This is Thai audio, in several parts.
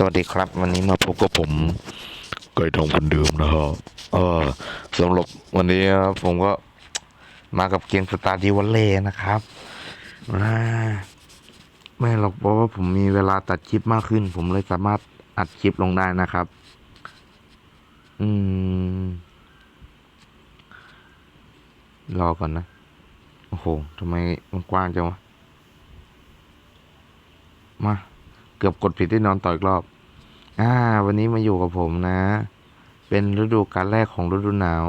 สวัสดีครับ วันนี้มาพบกับผมไก่ทองคนเดิมนะฮะเออสำหรับวันนี้ผมก็มากับเกมสตาร์ดิวันเล่นะครับอ่าไม่หรอกเพราะว่าผมมีเวลาตัดคลิปมากขึ้น ผมเลยสามารถอัดคลิปลงได้นะครับ อืม รอก่อนนะ โอ้โหทำไมมันกว้างจังวะ มา เกือบกดผิดที่นอนต่ออีกรอบ อ่า วันนี้มาอยู่กับผมนะ เป็นฤดูกาลแรกของฤดูหนาว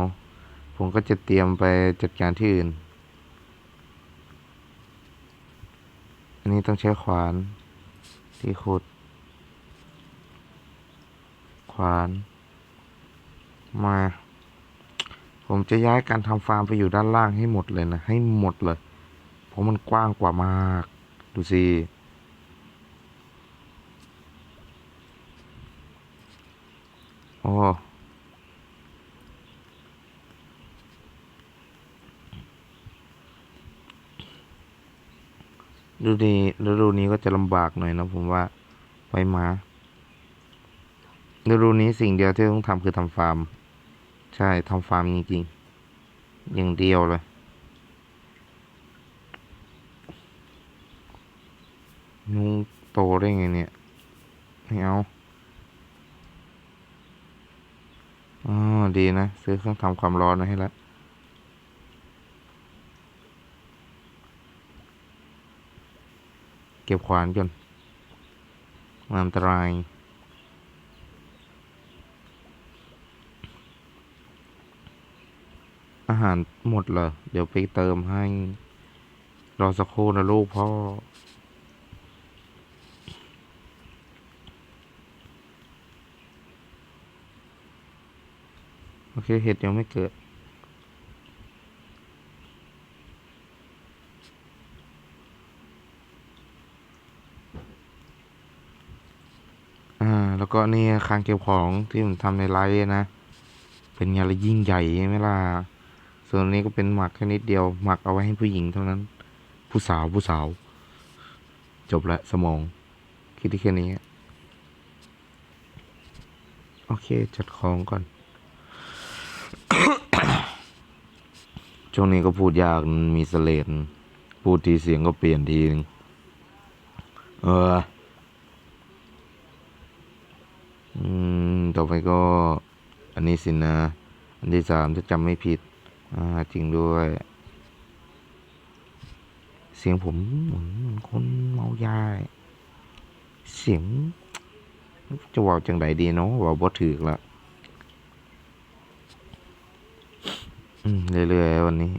ผมก็จะเตรียมไปจัดการที่อื่น อันนี้ต้องใช้ขวานที่ขุด ขวาน มา ผมจะย้ายการทำฟาร์มไปอยู่ด้านล่างให้หมดเลยนะ ให้หมดเลย เพราะมันกว้างกว่ามาก ดูสิ โอ้ฤดูนี้ฤดูนี้ก็จะลำบากหน่อยนะผมว่าไปมาฤดูนี้สิ่งเดียวที่ต้องทำคือทำฟาร์ม ใช่ทำฟาร์มจริงๆอย่างเดียวเลยนุงโตได้ไงเนี่ยไม่เอา อ๋อดีนะ ซื้อเครื่องทำความร้อนมาให้แล้วเก็บขวานก่อนมันอันตรายอาหารหมดเหรอ เดี๋ยวไปเติมให้ รอสักครู่นะลูกพ่อ อเคเห็ดยังไม่เกิด อ่า แล้วก็นี่คางเก็บของที่ผมทำในไลฟ์นะ เป็นงานละยิ่งใหญ่ไหมล่ะ ส่วนนี้ก็เป็นหมักแค่นิดเดียว หมักเอาไว้ให้ผู้หญิงเท่านั้น ผู้สาวผู้สาว จบละสมอง คิดที่แค่นี้ โอเค จัดของก่อน ช่วงนี้ก็พูดยากมันมีเสลดพูดทีเสียงก็เปลี่ยนทีนึงเออ อืม ต่อไปก็ อันนี้สินะ อันที่สามถ้าจำไม่ผิด อ่า จริงด้วย เสียงผมเหมือนคนเมายาเสียง จะว่าจังไดดีเนาะว่าบ่ถือละอืม เรื่อยๆวันนี้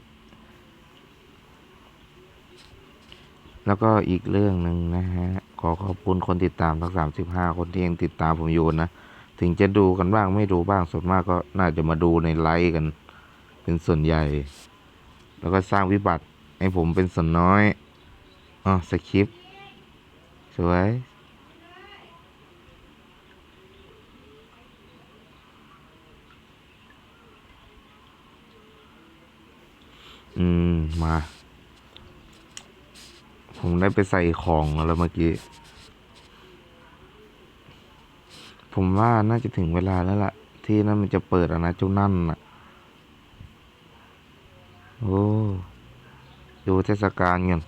แล้วก็อีกเรื่องหนึ่งนะฮะ ขอขอบคุณคนติดตามทั้งสามสิบห้าคนที่ยังติดตามผมอยู่นะ ถึงจะดูกันบ้างไม่ดูบ้างส่วนมากก็น่าจะมาดูในไลฟ์กัน เป็นส่วนใหญ่ แล้วก็สร้างวิบัติให้ผมเป็นส่วนน้อยอ๋อสคริปต์สวย อืม มา ผมได้ไปใส่ของแล้วเมื่อกี้ ผมว่าน่าจะถึงเวลาแล้วล่ะ ที่นั่นมันจะเปิดอะนะเจ้านั่นน่ะ โอ้ดูเทศกาลกัน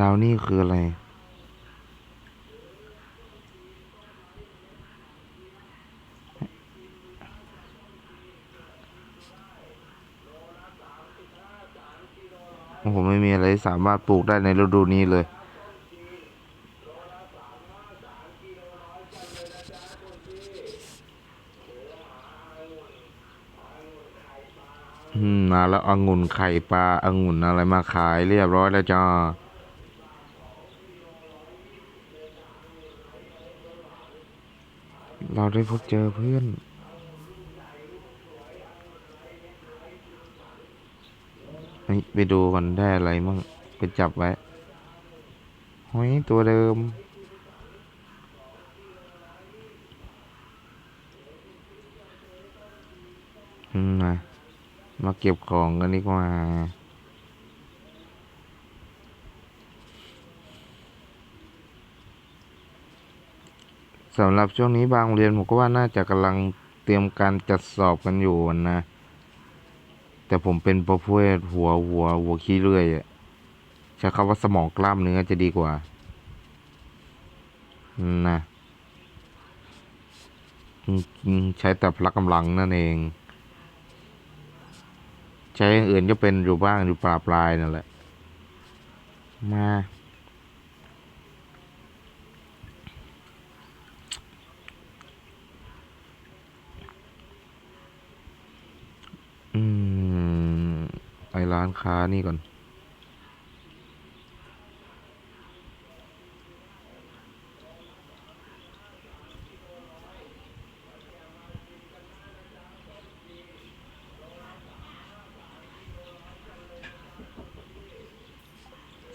ดาวนี่คืออะไร ผมไม่มีอะไรสามารถปลูกได้ในฤดูนี้เลยอืมมาแล้วองุ่นไข่ปลาองุ่นอะไรมาขายเรียบร้อยแล้วจ้าเราได้พบเจอเพื่อน ฮ้ยไปดูก่อนได้อะไรมั่งไปจับไว้หอยตัวเดิม อืมมามาเก็บของกันดีกว่าสำหรับช่วงนี้บางเรียนผมก็ว่าน่าจะกำลังเตรียมการจัดสอบกันอยู่นะ แต่ผมเป็นประเภทหัวหัวหัวขี้เลื่อยอะใช้คำว่าสมองกล้ามเนื้อจะดีกว่า นะใช้แต่พละกำลังนั่นเอง ใช้อย่างอื่นก็เป็นอยู่บ้างอยู่ปลาปลายนั่นแหละ มา อืม ไอ ร้านค้านี่ก่อน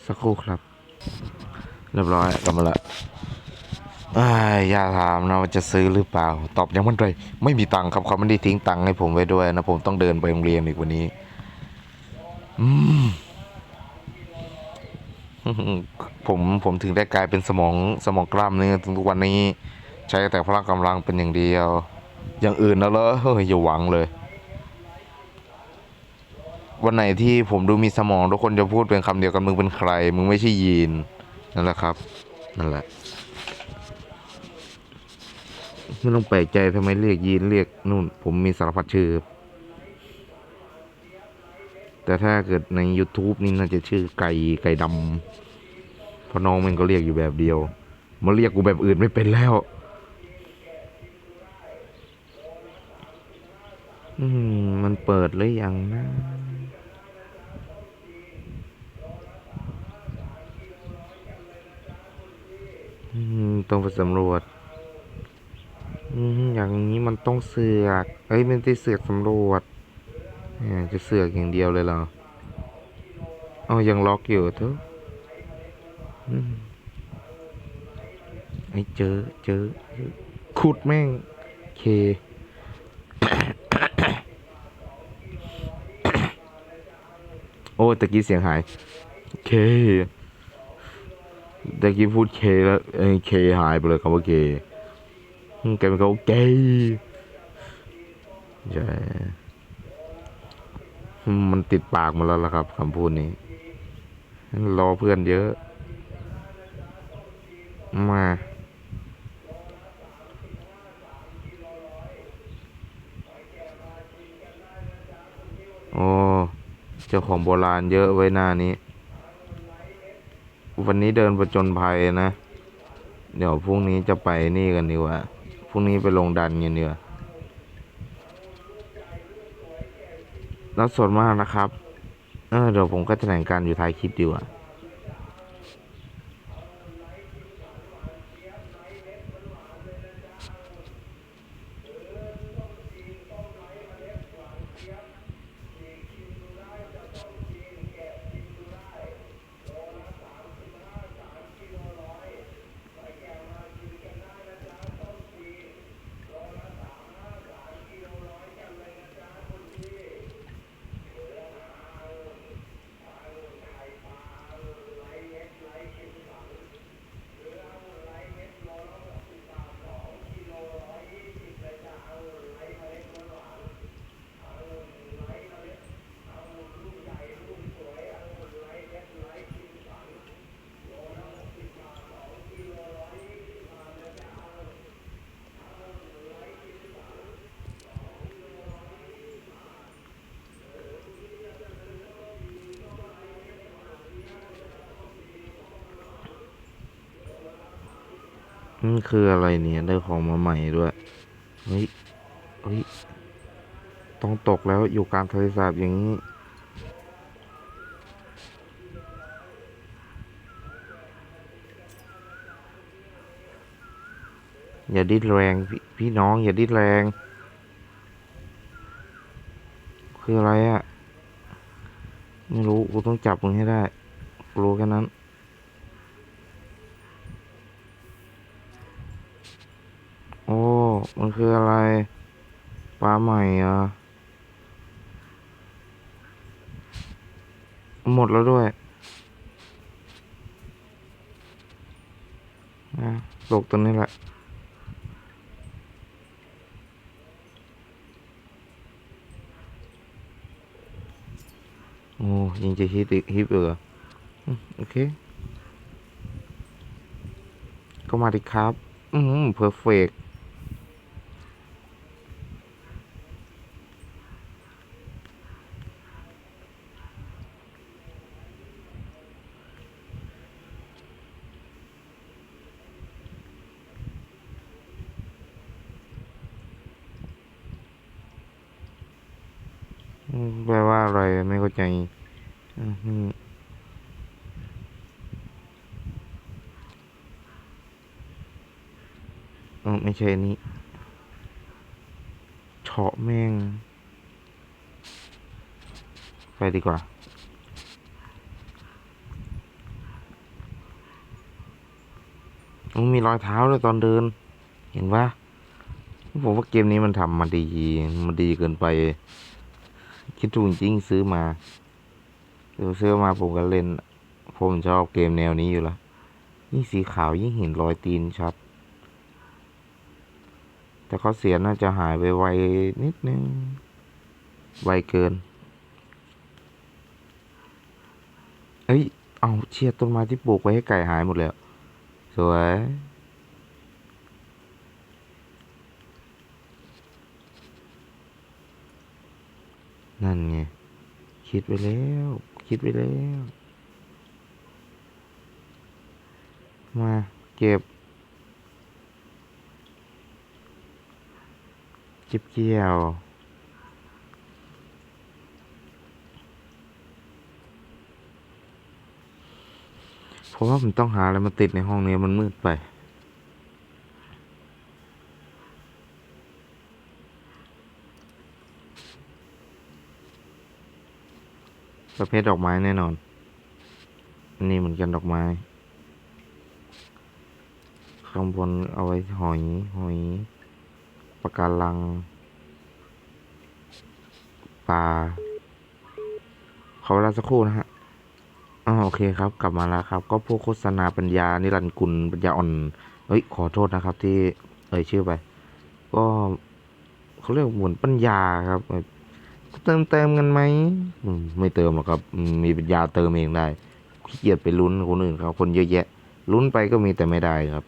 สักครู่ครับ เรียบร้อยกลับมาละอยอย่าถามนะว่าจะซื้อหรือเปล่า ตอบยังมั่นใจไม่มีตังค์ครับเขาไม่ได้ทิ้งตังค์ให้ผมไว้ด้วยนะ ผมต้องเดินไปโรงเรียนอีกวันนี้ ผมผมถึงได้กลายเป็นสมองสมองกล้ามเนื้อถึงทุกวันนี้ ใช้แต่พละกำลังเป็นอย่างเดียว อย่างอื่นนะเหรอเฮ้ยอย่าหวังเลย วันไหนที่ผมดูมีสมองทุกคนจะพูดเป็นคำเดียวกันมึงเป็นใคร มึงไม่ใช่ยีนนั่นแหละครับ นั่นแหละไม่ต้องแปลกใจทำไมเรียกยีนเรียกนู่น ผมมีสารพัดชื่อ แต่ถ้าเกิดใน YouTube นี่น่าจะชื่อไก่ไก่ดำเพราะน้องมันก็เรียกอยู่แบบเดียว มาเรียกกูแบบอื่นไม่เป็นแล้วอืมมันเปิดหรือยังนะต้องไปสำรวจอย่างนี้มันต้องเสือก เอ้ยม่ได้เสือกสำรวจ จะเสือกอย่างเดียวเลยเหรอเอายังล็อกอยู่เถอะอืมไอ้เจอเจอเจอขุดแม่งเคโอ้ตะกี้เสียงหาย เคตะกี้พูดเคแล้วเอ้เคหายไปเลยคำว่าเคอืมแกเป็นเขาเกย์ใช่ มันติดปากมาแล้วล่ะครับคำพูดนี้ รอเพื่อนเยอะ มา โอ้ เจ้าของโบราณเยอะไว้หน้านี้ วันนี้เดินประจนภัยนะ เดี๋ยวพรุ่งนี้จะไปนี่กันดีกว่า พรุ่งนี้ไปลงดันกันดีกว่า แล้วสดมากนะครับ เออเดี๋ยวผมก็จะแต่งการอยู่ท้ายคลิปดีกว่า นี่คืออะไรเนี่ยได้ของมาใหม่ด้วย เฮ้ย เฮ้ย ต้องตกแล้วอยู่กลางทะเลสาบอย่างนี้ อย่าดิ้นแรงพพี่น้องอย่าดิ้นแรง คืออะไรอะ่ะ ไม่รู้ กูต้องจับมึงให้ได้กูรู้แค่นั้น คืออะไรปลาใหม่อะหมดแล้วด้วยตกตัวนี้แหละโอ้ยังจะฮิตฮิปเออโอเค ก็มาดิครับ อืมเพอร์เฟก แปลว่าอะไรไม่เข้าใจอืมนี่เออไม่ใช่นนี้เฉาะแม่ง ไปดีกว่ามันมีรอยเท้าด้วยตอนเดิน เห็นปะผมว่าเกมนี้มันทำมาดี มันดีเกินไป คิดถูกจริงๆซื้อมาเดี๋ยวซื้อมาผมก็เล่น ผมชอบเกมแนวนี้อยู่ล้วยิ่งสีขาวยิ่งเห็นรอยตีนชัด แต่ข้อเสียน่าจะหายไปไวนิดนึง ไวเกิน เอ้ย เอาเชียต้นไม้ที่ปลูกไว้ให้ไก่หายหมดแล้ว สวย นั่นไง คิดไปแล้ว คิดไปแล้ว มาเก็บ เก็บเกี่ยวเพราะว่าผมต้องหาอะไรมาติดในห้องนี้มันมืดไป ประเภทดอกไม้แน่นอนอันนี้เหมือนกันดอกไม้ ข้างบนเอาไว้หอยหอยปะการังปลาขอเวลาสักครู่นะฮะอ๋อโอเคครับ กลับมาแล้วครับ ก็พวกโฆษณาปัญญานิรันดร์กุลปัญญาอ่อนเฮ้ย ขอโทษนะครับที่เอ่ยชื่อไป ก็เขาเรียกเหมือนปัญญาครับ เติมเติมกันไหมอืมไม่เติมหรอกครับอืมมีปัญญาเติมเองได้ขี้เกียจไปลุ้นคนอื่นเขาคนเยอะแยะ ลุ้นไปก็มีแต่ไม่ได้ครับ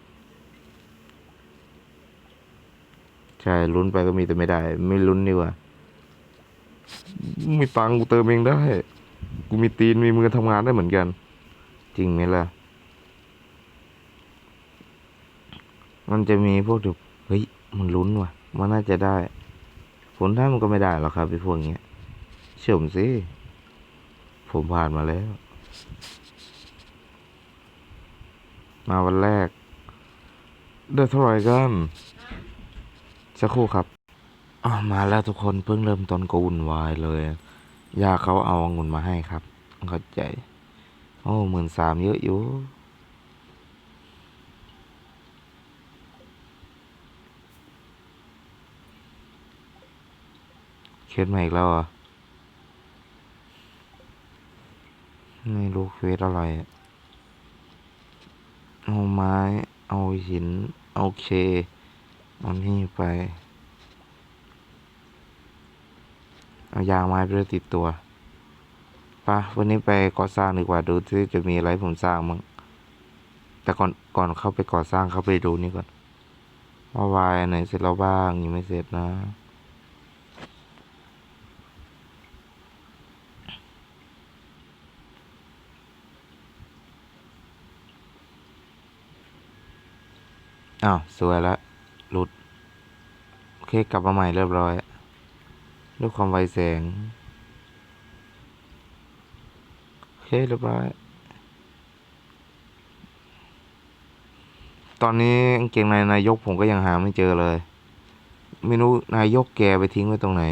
ใช่ลุ้นไปก็มีแต่ไม่ได้ ไม่ลุ้นดีกว่ามีตังกูเติมเองได้ กูมีตีนมีมือทำงานได้เหมือนกัน จริงไหมล่ะ มันจะมีพวกที่เฮ้ย มันลุ้นว่ะ มันน่าจะได้ ผลท้ายมันก็ไม่ได้หรอกครับไอ้พวกเนี้ยเชื่อผมสิ ผมผ่านมาแล้ว มาวันแรก ได้เท่าไหร่กันสักครู่ครับอามาแล้วทุกคนเพิ่งเริ่มต้นก็วุ่นวายเลยยาเขาเอาองุ่นมาให้ครับ เข้าใจ โอ้หมื่นสามเยอะอยู่ เคสม่อีกแล้วอะไม่รู้เควสอะไร เอาไม้ เอาหิน เอาเค เอานี่ไป เอายางไม้ไปด้วยติดตัวปะวันนี้ไปก่อสร้างดีกว่าดูที่จะมีอะไรผมสร้างมั้งแต่ก่อนก่อนเข้าไปก่อสร้างเข้าไปดูนี่ก่อนว่าวายอันไหนเสร็จแล้วบ้างยังไม่เสร็จนะ อ้าว สวยแล้วหลุด โอเค กลับมาใหม่เรียบร้อยด้วยความไวแสง โอเค เรียบร้อย ตอนนี้กางเกงในนายกผมก็ยังหาไม่เจอเลย ไม่รู้นายกแกไปทิ้งไว้ตรงไหน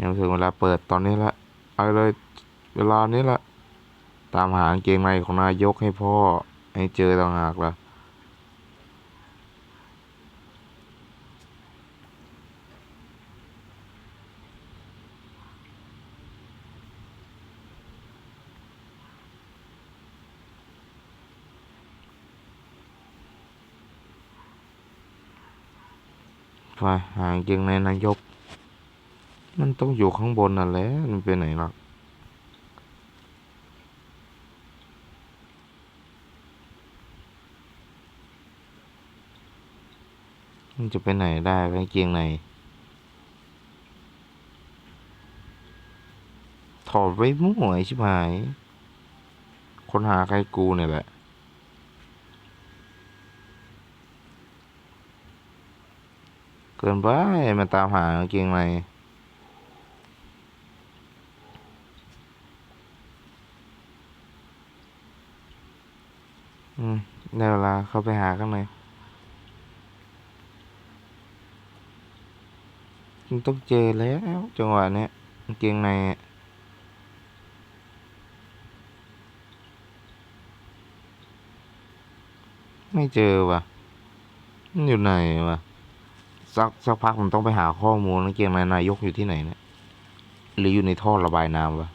ยังถึงเวลาเปิดตอนนี้ละ เอาเลย เวลานี้ละ ตามหากางเกงในของนายกให้พ่อ ให้เจอต่างหากล่ะ ไปหากางเกงในนายก มันต้องอยู่ข้างบนนั่นแหละ มันไปไหนหรอก มันจะไปไหนได้กางเกียงในถอดไว้มั่วไอชิบหายคนหาใครกูเนี่ยแหละ เกินไปมาตามหากางเกงในอืมได้เวลาเข้าไปหาข้างใน มันต้องเจอแล้ว จังหวะเนี้ยกางเกงในไม่เจอว่ะมันอยู่ไหนวะสักสักพักผมต้องไปหาข้อมูลกางเกงในนายกอยู่ที่ไหนเนี่ยหรืออยู่ในท่อระบายน้ำวะ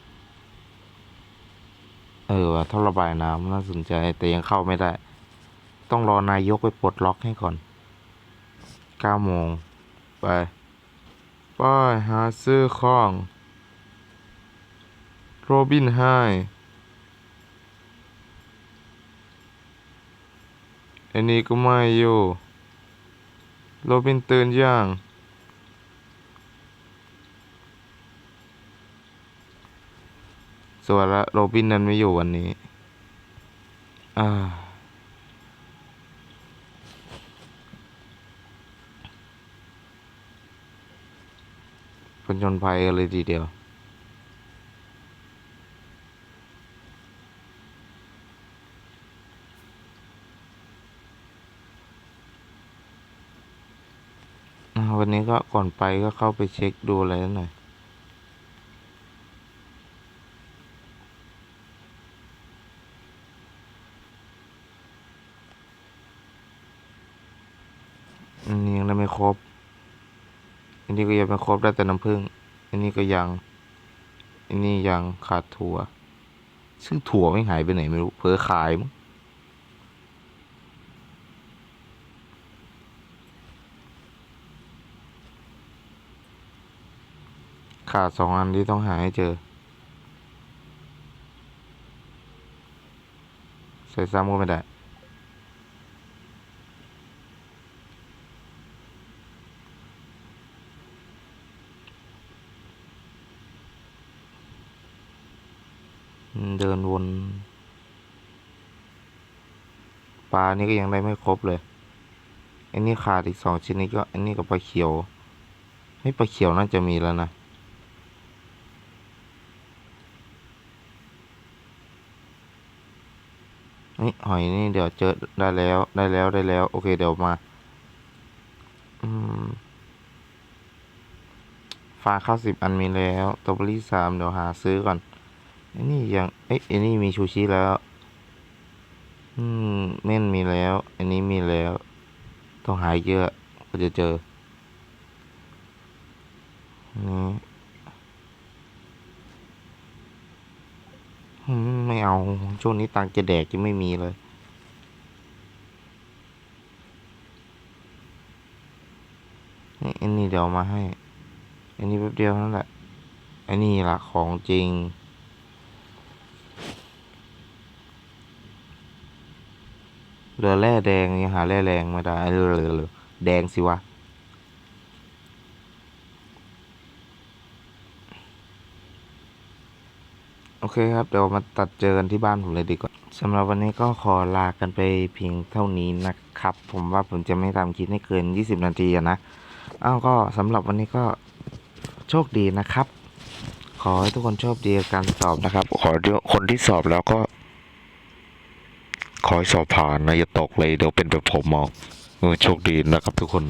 เออวะท่อระบายน้ำน่าสนใจแต่ยังเข้าไม่ได้ ต้องรอนายกไปปลดล็อกให้ก่อนเก้าโมงไป ไปหาซื้อของโรบินไฮอันนี้ก็ไม่อยู่โรบินตื่นยังส่วนละโรบินนั้นไม่อยู่วันนี้ อ่า ผจญภัยกันเลยทีเดียวอวันนี้ก็ก่อนไปก็เข้าไปเช็คดูอะไรหน่อยอันนี้ยังได้ไม่ครบ อันนี้ก็ยังไม่ครบได้แต่น้ำผึ้ง อันนี้ก็ยัง อันนี้ยังขาดถั่ว ซึ่งถั่วไม่หายไปไหนไม่รู้ เผลอขายมั้งขาดสองอันที่ต้องหาให้เจอ ใส่ซ้ำก็ไม่ได้ อืมเดินวน ปลานี่ก็ยังได้ไม่ครบเลย อันนี้ขาดอีกสองชิ้นนี้ก็อันนี้กับปลาเขียวไม่ปลาเขียวน่าจะมีแล้วนะ นี่หอยนี่เดี๋ยวเจอได้แล้วได้แล้วได้แล้ว โอเคเดี๋ยวมาอืมฟาข้าวสิบอันมีแล้วตรอเบอรี่สามเดี๋ยวหาซื้อก่อนอ้นี่ยังเอ้ยอ้นี่มีชูชิแล้ว อืมเม่นมีแล้ว อันนี้มีแล้ว ต้องหายเยอะก็จะเจอนี่ไม่เอา ช่วงนี้ตังจะแดกจะไม่มีเลย นี่อันนี้เดี๋ยวมาให้ อันนี้แป๊บเดียวนั่นแหละ อันนี้ละของจริง เหลือแร่แดงยังหาแร่แรงไม่ได้เหลือเหลือเหลือแดงสิวะ โอเคครับ เดี๋ยวมาตัดเจอกันที่บ้านผมเลยดีกว่าสำหรับวันนี้ก็ขอลากันไปเพียงเท่านี้นะครับ ผมว่าผมจะไม่ทำคลิปให้เกิน 20 นาทีนะอ้าวก็สำหรับวันนี้ก็โชคดีนะครับ ขอให้ทุกคนโชคดีกับการสอบนะครับ ขอคนที่สอบแล้วก็ ขอให้สอบผ่านนะอย่าตกเลยเดี๋ยวเป็นแบบผมอออโชคดีนะครับทุกคน